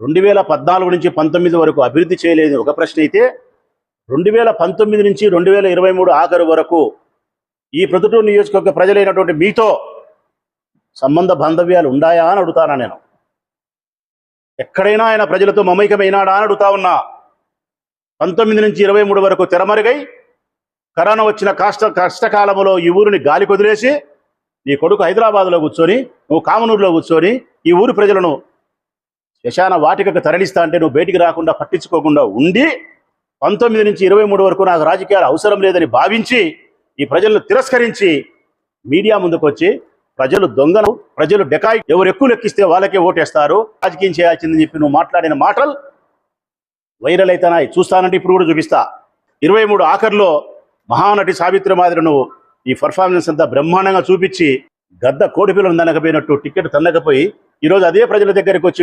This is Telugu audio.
రెండు వేల పద్నాలుగు నుంచి పంతొమ్మిది వరకు అభివృద్ధి చేయలేదు ఒక ప్రశ్న అయితే రెండు వేల పంతొమ్మిది నుంచి రెండు వేల ఇరవై మూడు ఆఖరు వరకు ఈ ప్రొద్దుటూరు నియోజకవర్గ ప్రజలైనటువంటి మీతో సంబంధ బాంధవ్యాలు ఉండాయా అని అడుగుతానా నేను? ఎక్కడైనా ఆయన ప్రజలతో మమైకమైనాడా అని అడుగుతా ఉన్నా. పంతొమ్మిది నుంచి ఇరవై మూడు వరకు తెరమరుగై కరోనా వచ్చిన కష్ట కష్టకాలంలో ఈ ఊరిని గాలి కొదిలేసి నీ కొడుకు హైదరాబాద్లో కూర్చొని నువ్వు కామనూరులో కూర్చొని ఈ ఊరి ప్రజలను శ్మశాన వాటికకు తరలిస్తా అంటే నువ్వు బయటికి రాకుండా పట్టించుకోకుండా ఉండి పంతొమ్మిది నుంచి ఇరవై మూడు వరకు నాకు రాజకీయాలు అవసరం లేదని భావించి ఈ ప్రజలను తిరస్కరించి మీడియా ముందుకు వచ్చి ప్రజలు దొంగను ప్రజలు డెకాయి ఎవరు ఎక్కువ లెక్కిస్తే వాళ్ళకే ఓటేస్తారు. రాజకీయం చేయాల్సిందని చెప్పి నువ్వు మాట్లాడిన మాటలు వైరల్ అవుతున్నాయి చూస్తానంటే ఇప్పుడు కూడా చూపిస్తా. ఇరవై మూడు ఆఖరిలో మహానటి సావిత్రి మాదిరి నువ్వు ఈ పర్ఫార్మెన్స్ అంతా బ్రహ్మాండంగా చూపించి గద్ద కోడి పిల్లలు తనకపోయినట్టు టికెట్ తన్నకపోయి ఈరోజు అదే ప్రజల దగ్గరికి వచ్చి